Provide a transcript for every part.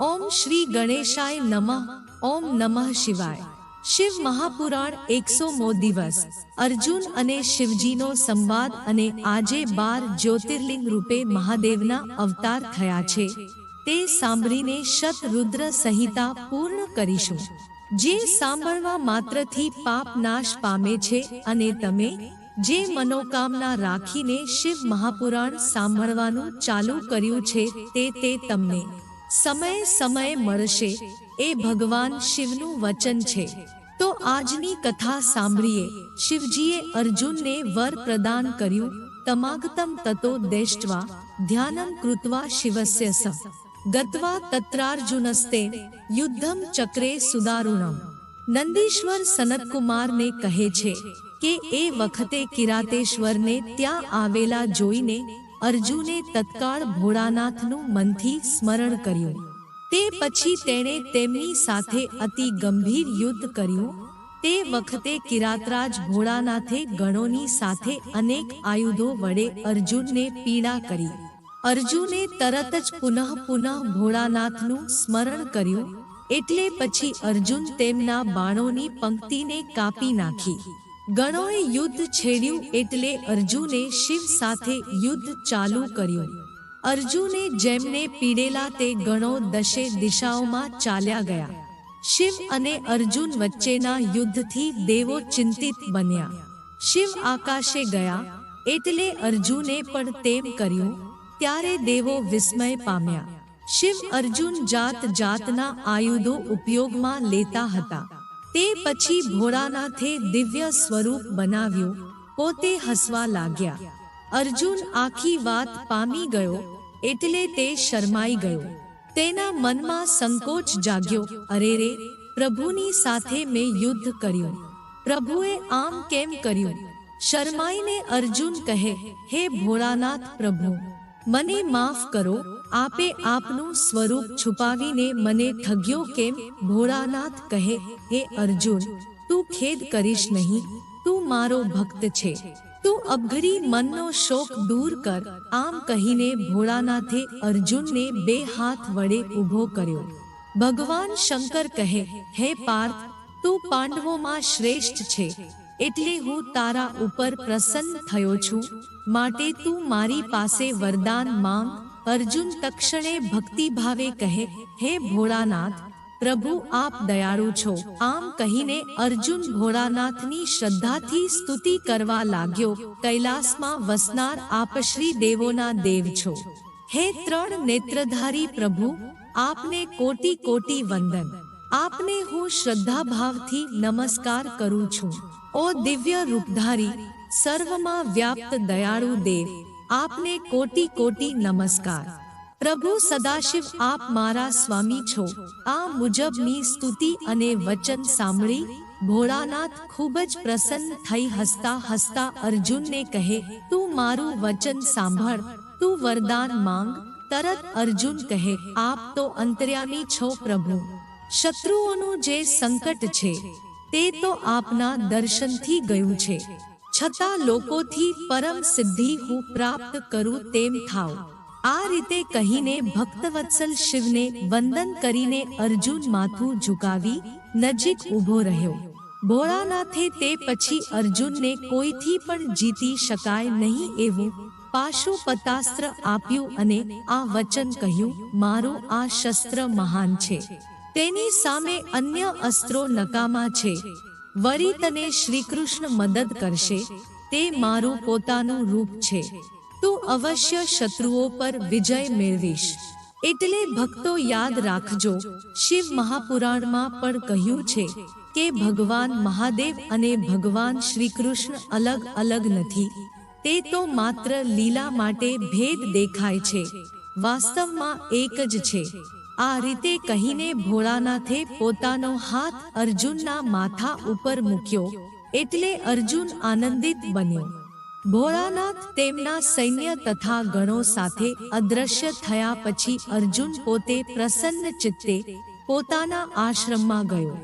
ઓમ શ્રી ગણેશાય નમઃ, ઓમ નમઃ શિવાય. શિવ મહાપુરાણ એકસો મો દિવસ. અર્જુન અને શિવજીનો સંવાદ અને આજે બાર જ્યોતિર્લિંગ રૂપે મહાદેવના અવતાર થયા છે. તે સાંભળીને શતરુદ્ર સંહિતા પૂર્ણ કરીશું. જે સાંભળવા માત્રથી પાપ નાશ પામે છે અને તમે જે મનોકામના રાખીને શિવ મહાપુરાણ સાંભળવાનું ચાલુ કર્યું છે તે તે તમને સમયે સમયે મળશે એ ભગવાન શિવનું વચન છે. તો આજની કથા સાંભળીએ. શિવજીએ અર્જુનને વર પ્રદાન કર્યું. તમાગતમ તતો દેષ્ટવા, ધ્યાનમ કૃત્વા શિવસ્ય સ. ગત્વા તત્રાર્જુનસ્તે, યુદ્ધમ ચક્રે સુદારુણમ. નંદીશ્વર સનતકુમારને કહે છે કે, એ વખતે કિરાતેશ્વરને ત્યાં આવેલા જોઈને અર્જુને તત્કાળ ભોળાનાથનું મનથી સ્મરણ કર્યું. તે પછી તેણે તેમની સાથે અતિ ગંભીર યુદ્ધ કર્યું. તે વખતે કિરાતરાજ ભોળાનાથે ગણોની સાથે અનેક આયુધો વડે અર્જુનને પીડા કરી. અર્જુને તરત જ પુનઃ પુનઃ ભોળાનાથનું સ્મરણ કર્યું. એટલે પછી અર્જુન તેમના બાણોની પંક્તિને કાપી નાખી. ગણોએ યુદ્ધ છેડ્યું એટલે અર્જુને શિવ સાથે યુદ્ધ ચાલુ કર્યું. અર્જુને જેમને પીડેલા તે ગણો દશે દિશાઓમાં ચાલ્યા ગયા. શિવ અને અર્જુન વચ્ચેના યુદ્ધથી દેવો ચિંતિત બન્યા. શિવ આકાશે ગયા, એટલે અર્જુને પણ તેમ કર્યું, ત્યારે દેવો વિસ્મય પામ્યા. શિવ અર્જુન જાત જાતના આયુધો ઉપયોગમાં લેતા હતા. તે પછી ભોળાનાથે દિવ્ય સ્વરૂપ બનાવ્યું. પોતે હસવા લાગ્યા. અર્જુન આખી વાત પામી ગયો, એટલે તે શરમાઈ ગયો. તેના મનમાં સંકોચ જાગ્યો. અરે રે, પ્રભુની સાથે મેં યુદ્ધ કર્યું. પ્રભુએ આમ કેમ કર્યું? શરમાઈને અર્જુન કહે, હે ભોળાનાથ પ્રભુ મને માફ કરો, આપે આપનું સ્વરૂપ છુપાવીને મને ઠગ્યો કેમ? ભોળાનાથ કહે, હે અર્જુન, તું ખેદ કરીશ નહીં. તું મારો ભક્ત છે. તું અબઘડી મનનો શોક દૂર કર. આમ કહીને ભોળાનાથે અર્જુનને બે હાથ વડે ઊભો કર્યો. ભગવાન શંકર કહે, હે પાર્થ, તું પાંડવોમાં શ્રેષ્ઠ છે. એટલે હું તારા ઉપર પ્રસન્ન થયો છું. માટે તું મારી પાસે વરદાન માંગ. અર્જુન તક્ષણે ભક્તિભાવે કહે, હે ભોળાનાથ, પ્રભુ આપ દયાળુ છો. આમ કહીને અર્જુન ભોળાનાથની શ્રદ્ધાથી સ્તુતિ કરવા લાગ્યો. કૈલાસમાં વસનાર આપ શ્રી દેવોના દેવ છો. હે ત્રણ નેત્રધારી પ્રભુ, આપને કોટી કોટી વંદન. આપને હું શ્રદ્ધાભાવથી નમસ્કાર કરું છું. ઓ દિવ્ય રૂપધારી, સર્વમાં વ્યાપ્ત દયાળુ દેવ, આપને કોટી કોટી નમસ્કાર. પ્રભુ સદાશિવ, આપ મારા સ્વામી છો. આ મુજબની સ્તુતિ અને વચન સાંભળી ભોળાનાથ ખૂબ જ પ્રસન્ન થઈ હસતા હસતા અર્જુનને કહે, તું મારું વચન સાંભળ, તું વરદાન માંગ. તરત અર્જુન કહે, આપ તો અંતર્યામી છો પ્રભુ. શત્રુઓનું જે સંકટ છે, તે તો આપના દર્શનથી ગયું છે. છતાં લોકોથી પરમ સિદ્ધિ હું પ્રાપ્ત કરું તેમ થાવ. આ રીતે કહીને ભક્તવત્સલ શિવને વંદન કરીને અર્જુન માથું ઝુકાવી નજીક ઊભો રહ્યો. ભોળાનાથે તે પછી અર્જુનને કોઈથી પણ જીતી શકાય નહીં એવું પાશુપતાસ્ત્ર આપ્યું અને આ વચન કહ્યું, મારું આ શસ્ત્ર મહાન છે. તેની સામે અન્ય અસ્ત્રો નકામા છે. વરી તને શ્રીકૃષ્ણ મદદ કરશે. તે મારું પોતાનું રૂપ છે. તું અવશ્ય શત્રુઓ પર વિજય મેળવીશ. એટલે ભક્તો યાદ રાખજો, શિવ મહાપુરાણમાં પણ કહ્યું છે કે ભગવાન મહાદેવ અને ભગવાન શ્રીકૃષ્ણ અલગ અલગ નથી. તે તો માત્ર લીલા માટે ભેદ દેખાય છે. વાસ્તવમાં એક જ છે. આ રીતે કહીને ભોળાનાથે પોતાનો હાથ અર્જુનના માથા ઉપર મૂક્યો એટલે અર્જુન આનંદિત બન્યો. ભોળાનાથ તેમના સૈન્ય તથા ગણો સાથે અદ્રશ્ય થયા પછી અર્જુન પોતે પ્રસન્ન ચિત્તે પોતાના આશ્રમમાં ગયો.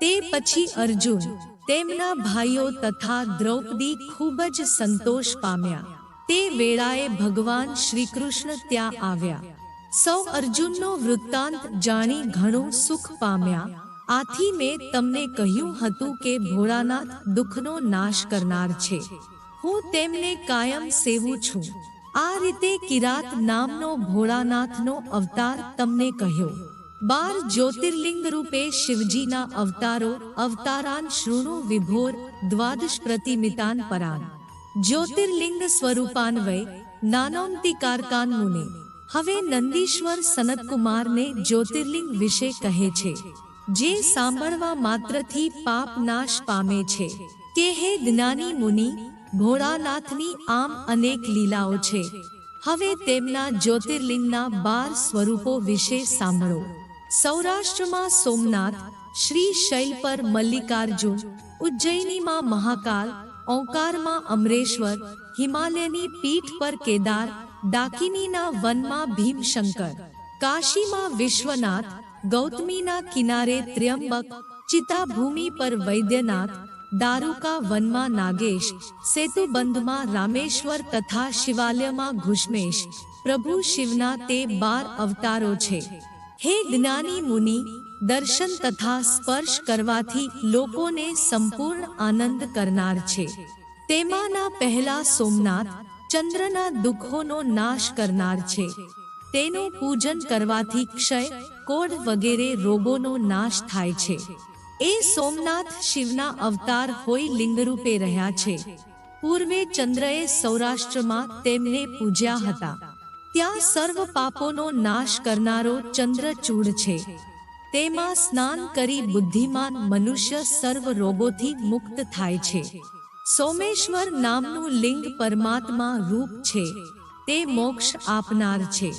તે પછી અર્જુન તેમના ભાઈઓ તથા દ્રૌપદી ખૂબ જ સંતોષ પામ્યા. તે વેળાએ ભગવાન શ્રી કૃષ્ણ ત્યાં આવ્યા. સૌ અર્જુનનો વૃત્તાંત જાણી ઘણું સુખ પામ્યા. આથી મેં તમને કહ્યું હતું કે ભોળાનાથ દુઃખનો નાશ કરનાર છે. હું તેમને કાયમ સેવું છું. આ રીતે કિરાત નામનો ભોળાનાથનો અવતાર તમને કહ્યો. બાર જ્યોતિર્લિંગ રૂપે શિવજીના અવતારો, અવતારાન શૃણુ વિભોર, દ્વાદશ પ્રતિમિતાન પરાન. જ્યોતિર્લિંગ સ્વરૂપાન્વય નાનોંતિકારકાન મુને. હવે નંદીશ્વર સનતકુમારને જ્યોતિર્લિંગ વિશે કહે છે, જે સાંભળવા માત્રથી પાપ નાશ પામે છે. કે હે જ્ઞાની મુનિ, ભોળાનાથની આમ અનેક લીલાઓ છે. હવે તેમના જ્યોતિર્લિંગના બાર સ્વરૂપો વિશે સાંભળો. સૌરાષ્ટ્રમાં સોમનાથ, શ્રી શૈલ પર મલ્લિકાર્જુન, ઉજ્જૈનીમાં મહાકાલ, ઓંકારમાં અમરેશ્વર, હિમાલયની પીઠ પર કેદાર ડાકિનીના વનમાં ભીમશંકર, કાશીમાં વિશ્વનાથ, ગૌતમીના કિનારે ત્ર્યંબક, ચિતાભૂમિ પર વૈદ્યનાથ, દારૂકા વનમાં નાગેશ, સેતુબંધમાં રામેશ્વર તથા શિવાલયમાં ઘુષ્મેશ, પ્રભુ શિવના તે બાર અવતારો છે. હે જ્ઞાની મુનિ, દર્શન તથા સ્પર્શ કરવાથી લોકોને સંપૂર્ણ આનંદ કરનાર છે. તેમાંના પહેલા સોમનાથ ચંદ્રના દુઃખોનો નાશ કરનાર છે. તેનું પૂજન કરવાથી ક્ષય કોઢ વગેરે રોગોનો નાશ થાય છે. એ સોમનાથ શિવના અવતાર હોય લિંગરૂપે રહ્યા છે. પૂર્વે ચંદ્રએ સૌરાષ્ટ્રમાં તેમને પૂજ્યા હતા. ત્યાં સર્વ પાપોનો નાશ કરનારો ચંદ્રચૂડ છે. તેમાં સ્નાન કરી બુદ્ધિમાન મનુષ્ય સર્વ રોગોથી મુક્ત થાય છે. સોમેશ્વર નામનું લિંગ પરમાત્મા રૂપ છે. તે મોક્ષ આપનાર છે.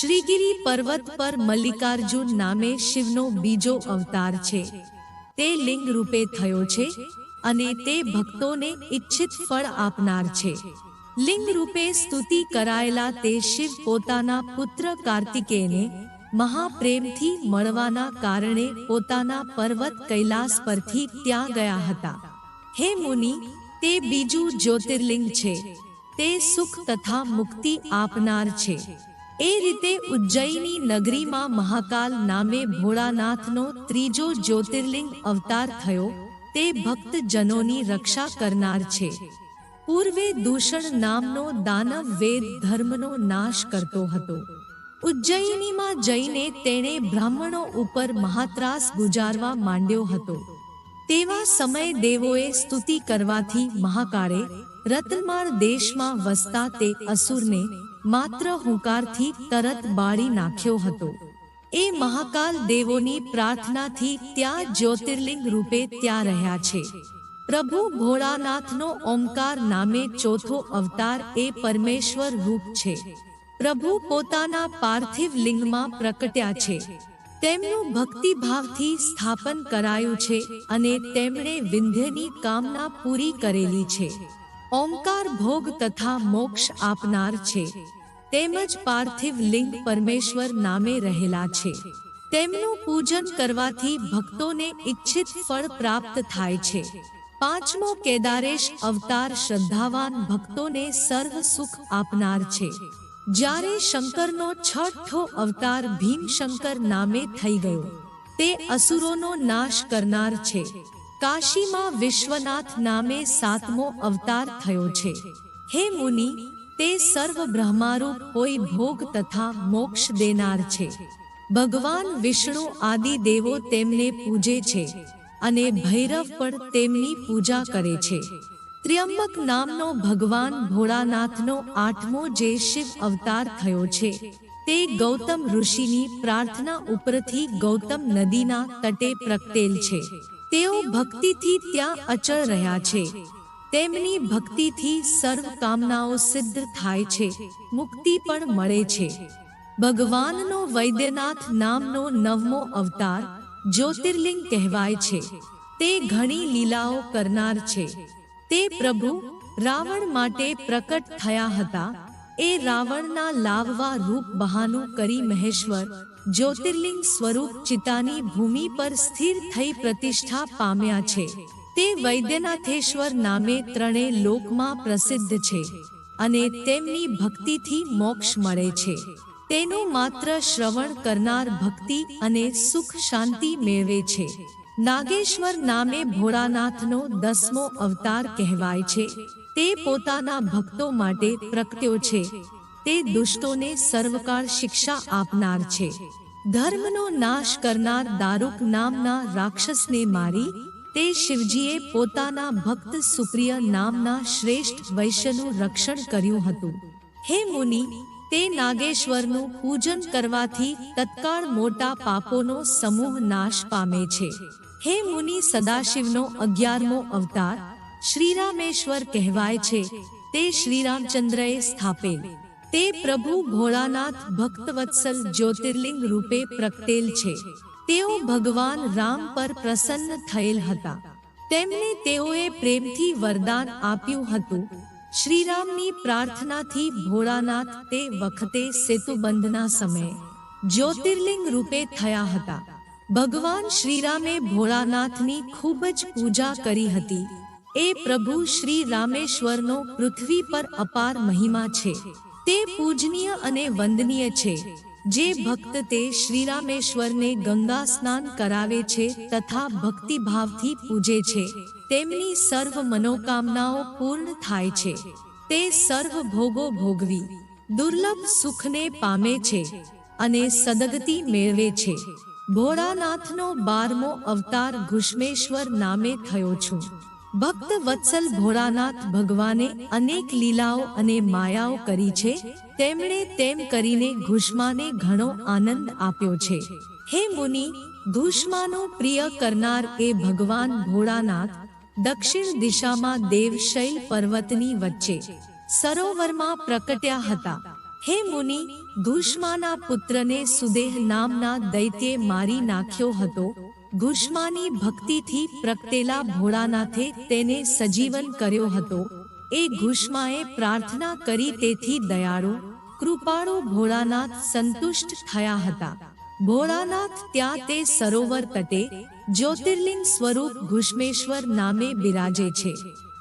શ્રીગિરી પર્વત પર મલ્લિકાર્જુન નામે શિવનો બીજો અવતાર છે. તે લિંગ રૂપે થયો છે અને તે ભક્તોને ઈચ્છિત ફળ આપનાર છે. લિંગ રૂપે સ્તુતિ કરાયેલા તે શિવ પોતાના પુત્ર કાર્તિકેયને મહાપ્રેમથી મળવાના કારણે પોતાના પર્વત કૈલાસ પરથી ત્યાં ગયા હતા. હે મુનિ તે બીજું જ્યોતિર્લિંગ છે. તે સુખ તથા મુક્તિ આપનાર છે. એ રીતે ઉજ્જૈની નગરીમાં મહાકાલ નામે ભોળાનાથનો ત્રીજો જ્યોતિર્લિંગ અવતાર થયો. તે ભક્તજનોની રક્ષા કરનાર છે. પૂર્વે દૂષણ નામનો દાનવ વેદ ધર્મનો નાશ કરતો હતો. ઉજ્જૈનીમાં જઈને તેણે બ્રાહ્મણો ઉપર મહાત્રાસ ગુજારવા માંડ્યો હતો. તેવા સમય દેવોએ સ્તુતિ કરવાથી મહાકાળે રતનમાળ દેશમાં વસતા તે અસુરને માત્ર હુંકારથી તરત બાળી નાખ્યો હતો. એ મહાકાલ દેવોની પ્રાર્થનાથી ત્યાં જ્યોતિર્લિંગ રૂપે ત્યાં રહ્યા છે. પ્રભુ ભોળાનાથનો ઓમકાર નામે ચોથો અવતાર એ પરમેશ્વર રૂપ છે. પ્રભુ પોતાના પાર્થિવ લિંગમાં પ્રકટ્યા છે. તેમનું ભક્તિભાવથી સ્થાપન કરાયું છે અને તેમણે વિંધ્યની કામના પૂરી કરેલી છે. ઓમકાર ભોગ તથા મોક્ષ આપનાર છે. તેમજ પાર્થિવ લિંગ પરમેશ્વર નામે રહેલા છે. તેમનું પૂજન કરવાથી ભક્તોને ઈચ્છિત ફળ પ્રાપ્ત થાય છે. પાંચમો કેદારેશ અવતાર શ્રદ્ધાવાન ભક્તોને સર્વ સુખ આપનાર છે. જ્યારે શંકરનો છઠ્ઠો અવતાર ભીમશંકર નામે થઈ ગયો, તે અસુરોનો નાશ કરનાર છે. કાશીમાં વિશ્વનાથ નામે સાતમો અવતાર થયો છે. હે મુનિ, તે સર્વ બ્રહ્મારૂપ કોઈ ભોગ તથા મોક્ષ દેનાર છે. ભગવાન વિષ્ણુ આદિ દેવો તેમને પૂજે છે અને ભૈરવ પણ તેમની પૂજા કરે છે. ત્ર્યંબક નામનો ભગવાન ભોળાનાથનો આઠમો જે શિવ અવતાર થયો છે. તે ગૌતમ ઋષિની પ્રાર્થના ઉપરથી ગૌતમ નદીના તટે પ્રગટેલ છે. તેઓ ભક્તિથી ત્યાં અચળ રહ્યા છે. તેમની ભક્તિથી સર્વ કામનાઓ સિદ્ધ થાય છે. મુક્તિ પણ મળે છે. ભગવાનનો વૈદ્યનાથ નામનો નવમો અવતાર જ્યોતિર્લિંગ કહેવાય છે. તે ઘણી લીલાઓ કરનાર છે. તે પ્રભુ રાવણ માટે પ્રકટ થયા હતા. એ રાવણના લાવવા રૂપ બહાનું કરી મહેશ્વર જ્યોતિર્લિંગ સ્વરૂપ ચિતાની ભૂમિ પર સ્થિર થઈ પ્રતિષ્ઠા પામ્યા છે. તે વૈદ્યનાથેશ્વર નામે ત્રણે લોકમાં પ્રસિદ્ધ છે અને તેમની ભક્તિથી મોક્ષ મળે છે. તેનું માત્ર શ્રવણ કરનાર ભક્તિ અને સુખ શાંતિ મેળવે છે. નાગેશ્વર નામે ભોળાનાથનો દસમો અવતાર કહેવાય છે. તે પોતાના ભક્તો માટે પ્રગટ્યો છે. તે દુષ્ટોને સર્વકાળ શિક્ષા આપનાર છે. ધર્મનો નાશ કરનાર દારૂક નામના રાક્ષસને મારી, તે શિવજીએ પોતાના ભક્ત સુપ્રિય નામના શ્રેષ્ઠ વૈશ્યનું રક્ષણ કર્યું હતું. હે મુનિ, તે નાગેશ્વરનું પૂજન કરવાથી તત્કાળ મોટા પાપોનો સમૂહ નાશ પામે છે. હે મુનિ સદાશિવનો અગિયારમો અવતાર, શ્રીરામેશ્વર કહેવાય છે, તે શ્રીરામચંદ્રએ સ્થાપેલ. તે પ્રભુ ભોળાનાથ ભક્તવત્સલ જ્યોતિર્લિંગ રૂપે પ્રગટેલ છે. તેઓ ભગવાન રામ પર પ્રસન્ન થયેલ હતા. તેમને તેઓએ પ્રેમથી વરદાન આપ્યું હતું. શ્રીરામની પ્રાર્થનાથી ભોળાનાથ તે વખતે સેતુબંધના સમયે જ્યોતિર્લિંગ રૂપે થયા હતા. ભગવાન શ્રીરામે ભોળાનાથની ખૂબ જ પૂજા કરી હતી. એ પ્રભુ શ્રી રામેશ્વરનો પૃથ્વી પર અપાર મહિમા છે. તે પૂજનીય અને વંદનીય છે. જે ભક્ત તે શ્રીરામેશ્વરને ગંગા સ્નાન કરાવે છે તથા ભક્તિભાવથી પૂજે છે. તેમની સર્વ મનોકામનાઓ પૂર્ણ થાય છે. તે સર્વ ભોગો ભોગવી, દુર્લભ સુખને પામે છે અને સદગતિ મેળવે છે. ભોળાનાથનો બારમો અવતાર ઘુષ્મેશ્વર નામે થયો છું. ભક્ત વત્સલ ભોળાનાથ ભગવાને અનેક લીલાઓ અને માયાઓ કરી છે. તેમણે તેમ કરીને ઘુષ્માને ઘણો આનંદ આપ્યો છે. હે મુનિ, ઘુષ્માનો પ્રિય કરનાર એ ભગવાન ભોળાનાથ, દક્ષિણ દિશામાં દેવશૈલ પર્વતની વચ્ચે, સરોવરમાં પ્રકટ્યા હતા. હે મુનિ ઘુષ્માના પુત્રને સુદેહ નામના દૈત્યે મારી નાખ્યો હતો. ઘુષ્માની ભક્તિથી પ્રગટેલા ભોળાનાથે તેને સજીવન કર્યો હતો. એ ઘુષ્માએ પ્રાર્થના કરી તેથી દયાળુ, કૃપાળુ ભોળાનાથ સંતુષ્ટ થયા હતા. ભોળાનાથ ત્યાં તે સરોવર તટે, જ્યોતિર્લિંગ સ્વરૂપ ઘુષ્મેશ્વર નામે બિરાજે છે.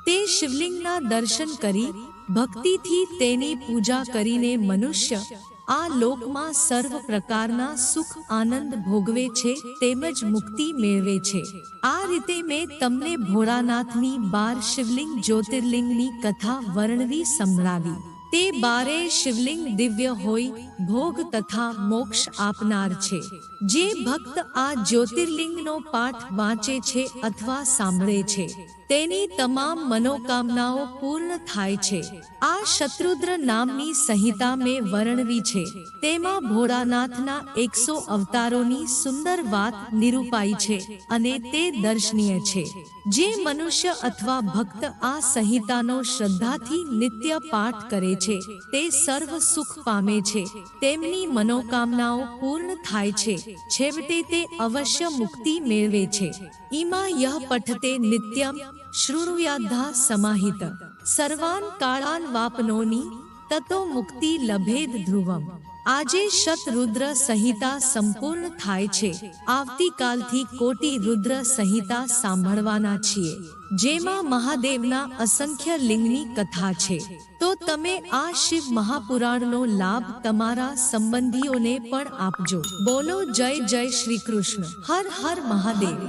તે શિવલિંગના દર્શન કરી ભક્તિથી તેની પૂજા કરીને મનુષ્ય આ લોકમાં સર્વ પ્રકારના સુખ આનંદ ભોગવે છે, તેમજ મુક્તિ મેળવે છે. આ રીતે મેં તમને ભોળાનાથની બાર શિવલિંગ જ્યોતિર્લિંગની કથા વર્ણવી સંભળાવી. તે બારે શિવલિંગ દિવ્ય હોય, ભોગ તથા મોક્ષ આપનાર છે. જે ભક્ત આ જ્યોતિર્લિંગનો પાઠ વાંચે છે અથવા સાંભળે છે. તેની તમામ મનોકામનાઓ પૂર્ણ થાય છે. આ શત્રુદ્ર નામની સંહિતા મેં વર્ણવી છે. તેમાં ભોળાનાથના એકસો અવતારોની સુંદર વાત નિરૂપાઈ છે અને તે દર્શનીય છે. જે મનુષ્ય અથવા ભક્ત આ સંહિતાનો શ્રદ્ધાથી નિત્ય પાઠ કરે છે, તે સર્વ સુખ પામે છે. તેમની મનોકામનાઓ પૂર્ણ થાય છે. છેવટે તે અવશ્ય મુક્તિ મેળવે છે. ઈમા યહ પઠતે નિત્યમ શૃણુયાધા સમાહિત સર્વાન કાળાન વાપનોની તતો મુક્તિ લભેદ ધ્રુવમ આજે શતરુદ્ર સંહિતા સંપૂર્ણ થાય છે આવતીકાલથી કોટી રુદ્ર સંહિતા સાંભળવાના છીએ જેમાં મહાદેવના અસંખ્ય લિંગની કથા છે તો તમે આ શિવ મહાપુરાણનો લાભ તમારા સંબંધીઓને પણ આપજો બોલો જય જય શ્રી કૃષ્ણ હર હર મહાદેવ